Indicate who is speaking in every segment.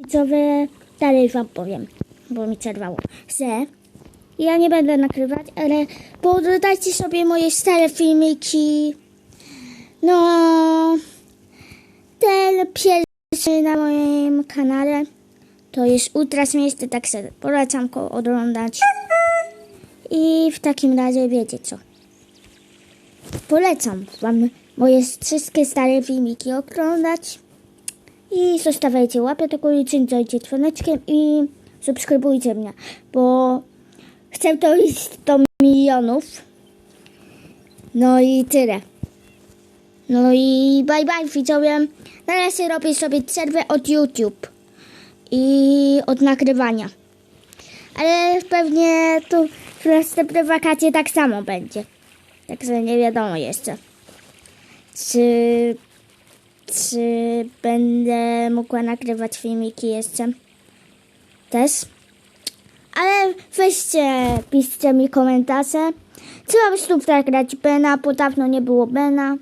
Speaker 1: Widzowie, dalej wam powiem, bo mi przerwało, że ja nie będę nagrywać, ale podajcie sobie moje stare filmiki. No, ten pierwszy na moim kanale to jest ultra śmieszny, tak sobie polecam go oglądać. I w takim razie wiecie co. Polecam wam moje wszystkie stare filmiki oglądać. I zostawiajcie łapę do góry, ciężajcie dzwoneczkiem i subskrybujcie mnie, bo chcę to iść do milionów. No i tyle. No i bye bye widzowie. Na razie robię sobie przerwę od YouTube i od nagrywania. Ale pewnie tu w następne wakacje tak samo będzie. Także nie wiadomo jeszcze. Czy czy będę mogła nagrywać filmiki jeszcze też. Ale weźcie, piszcie mi komentarze. Czy mam znów nagrać Bena, bo dawno nie było Bena.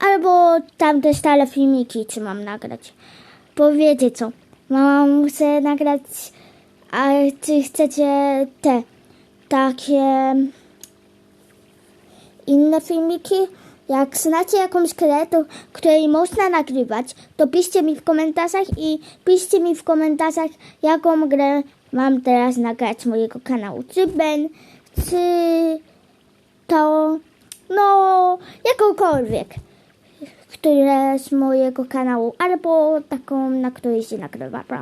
Speaker 1: Albo tam te stale filmiki, czy mam nagrać. Bo wiecie co, mam chcę nagrać, a czy chcecie te takie inne filmiki. Jak znacie jakąś grę, której można nagrywać, to piszcie mi w komentarzach i piszcie mi w komentarzach, jaką grę mam teraz nagrać mojego kanału. Czy Ben, czy to, no, jakąkolwiek, które z mojego kanału, albo taką, na której się nagrywa. Bra.